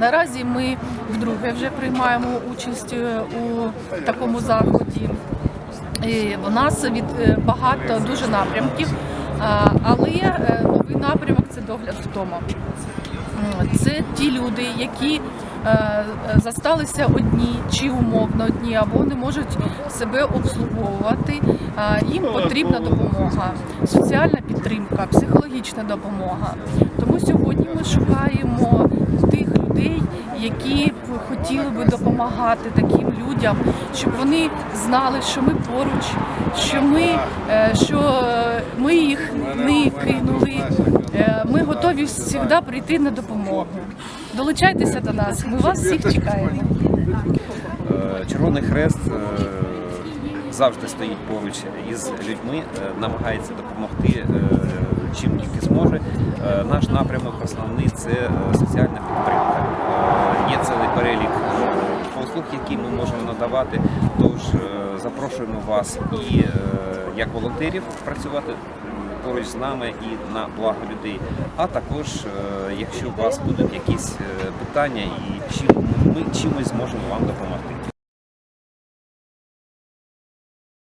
Наразі ми вдруге вже приймаємо участь е, у такому заході. І у нас від е, багато дуже напрямків, але е, новий напрямок це догляд вдома. Це ті люди, які засталися одні чи умовно одні, або не можуть себе обслуговувати. Їм потрібна допомога, соціальна підтримка, психологічна допомога. Тому сьогодні ми шукаємо які б хотіли би допомагати таким людям, щоб вони знали, що ми поруч, що ми, е, що е, ми їх не кинули. Е, Ми готові завжди прийти на допомогу. Долучайтеся до нас, ми вас всіх чекаємо. Червоний Хрест завжди стоїть поруч із людьми, намагається допомогти чим тільки зможе. Наш напрямок основний це е, соціальна підтримка. Перелік послуг, які ми можемо надавати. Тож е, запрошуємо вас і е, як волонтерів працювати поруч з нами і на благо людей. А також, е, якщо у вас будуть якісь питання, і чим ми чимось зможемо вам допомогти.